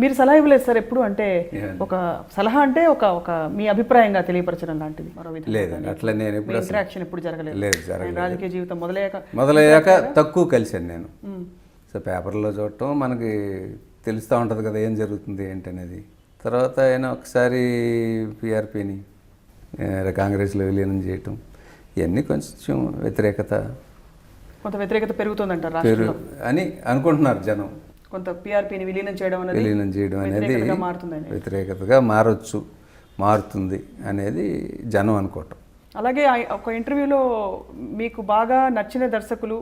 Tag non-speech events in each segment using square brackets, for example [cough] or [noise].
మీరు సలహా ఇవ్వలేదు సార్ ఎప్పుడు అంటే? ఒక సలహా అంటే ఒక ఒక మీ అభిప్రాయంగా తెలియపరచడం లాంటిది మరో విధంగా లేదండి అట్లా నేను అసలు ఇంటరాక్షన్ ఎప్పుడు జరగలేదు. లేదు జరగలేదు. రాజకీయ జీవితం మొదలయ్యాక మొదలయ్యాక తక్కువ కలిశాను నేను. సో పేపర్లో చూడటం మనకి తెలుస్తూ ఉంటుంది కదా ఏం జరుగుతుంది ఏంటనేది తర్వాత ఆయన ఒకసారి పిఆర్పిని కాంగ్రెస్లో విలీనం చేయటం ఇవన్నీ కొంచెం వ్యతిరేకత. కొంత వ్యతిరేకత పెరుగుతుందంటారు అని అనుకుంటున్నారు జనం. కొంత పిఆర్పిని విలీనం చేయడం అనేది విలీనం చేయడం అనేది వ్యతిరేకతగా మారొచ్చు మారుతుంది అనేది జనం అనుకోవటం. అలాగే ఒక ఇంటర్వ్యూలో మీకు బాగా నచ్చిన దర్శకులు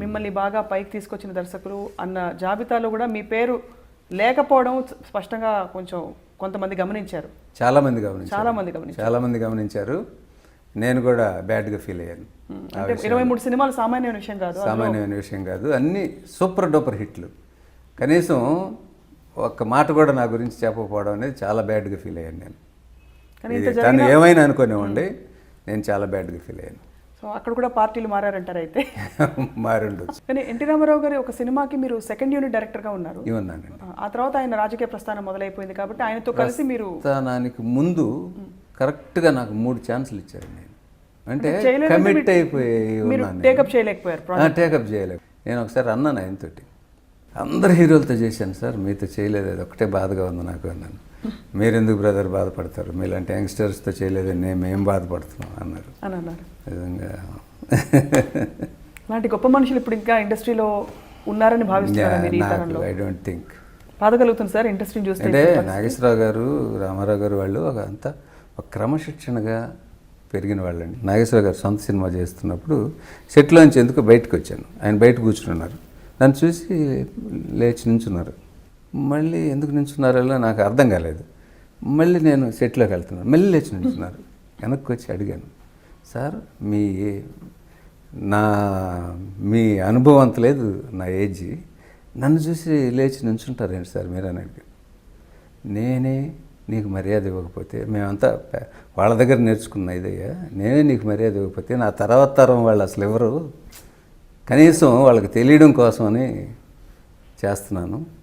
మిమ్మల్ని బాగా పైకి తీసుకొచ్చిన దర్శకులు అన్న జాబితాలో కూడా మీ పేరు లేకపోవడం స్పష్టంగా కొంచెం కొంతమంది గమనించారు. చాలామంది గమనించారు. చాలా మంది గమనించారు. చాలామంది గమనించారు. నేను కూడా బ్యాడ్గా ఫీల్ అయ్యాను అంటే ఇరవై మూడు సినిమాలు సామాన్యమైన విషయం కాదు సామాన్యమైన విషయం కాదు. అన్నీ సూపర్ డూపర్ హిట్లు. కనీసం ఒక్క మాట కూడా నా గురించి చెప్పకపోవడం అనేది చాలా బ్యాడ్గా ఫీల్ అయ్యాను నేను. తను ఏమైనా అనుకునేవ్వండి నేను చాలా బ్యాడ్గా ఫీల్ అయ్యాను. సో అక్కడ కూడా పార్టీలు మారారంటారు అయితే? [laughs] మారి ఉండొచ్చు కానీ ఎన్టీ రామారావు గారి ఒక సినిమాకి మీరు సెకండ్ యూనిట్ డైరెక్టర్గా ఉన్నారు. ఆ తర్వాత ఆయన రాజకీయ ప్రస్థానం మొదలైపోయింది కాబట్టి ఆయనతో కలిసి మీరు దానికి ముందు కరెక్ట్గా నాకు మూడు ఛాన్సులు ఇచ్చారు నేను అంటే కమిట్ అయిపోయి టేకప్ చేయలేకపోయారు టేకప్ చేయలేదు నేను ఒకసారి అన్నాను ఆయనతోటి. అందరు హీరోలతో చేశాను సార్ మీతో చేయలేదు అది ఒకటే బాధగా ఉంది నాకు అన్నాను. మీరెందుకు బ్రదర్ బాధపడతారు? మీలాంటి యంగ్స్టర్స్తో చేయలేదు నేను మేము బాధపడుతున్నాం? అన్నారు. అని అన్నారు. నిజంగా. అలాంటి గొప్ప మనుషులు ఇప్పుడు ఇంకా ఇండస్ట్రీలో ఉన్నారని భావిస్తున్నారు మీరు ఐ డోంట్ థింక్ బాధ కలుగుతుంది సార్ ఇండస్ట్రీని చూస్తే అంటే నాగేశ్వరరావు గారు రామారావు గారు వాళ్ళు ఒక అంతా ఒక క్రమశిక్షణగా పెరిగిన వాళ్ళండి. నాగేశ్వరరావు గారు సొంత సినిమా చేస్తున్నప్పుడు సెట్లోంచి ఎందుకు బయటకు వచ్చాను. ఆయన బయట కూర్చున్నారు నన్ను చూసి లేచి నించున్నారు. మళ్ళీ ఎందుకు నించున్నారో నాకు అర్థం కాలేదు. మళ్ళీ నేను సెట్లోకి వెళ్తున్నాను. మళ్ళీ లేచి నించున్నారు. వెనక్కి వచ్చి అడిగాను సార్ మీ నా మీ అనుభవం అంత లేదు నా ఏజ్ నన్ను చూసి లేచి నించుంటారేంటి సార్ మీరు? అని అడిగాను నేనే నీకు మర్యాద ఇవ్వకపోతే మేమంతా వాళ్ళ దగ్గర నేర్చుకున్న ఇదయ్యా. నేనే నీకు మర్యాద ఇవ్వకపోతే నా తర్వాత తరం వాళ్ళు అసలు ఎవరు? కనీసం వాళ్ళకి తెలియడం కోసమని చేస్తున్నాను.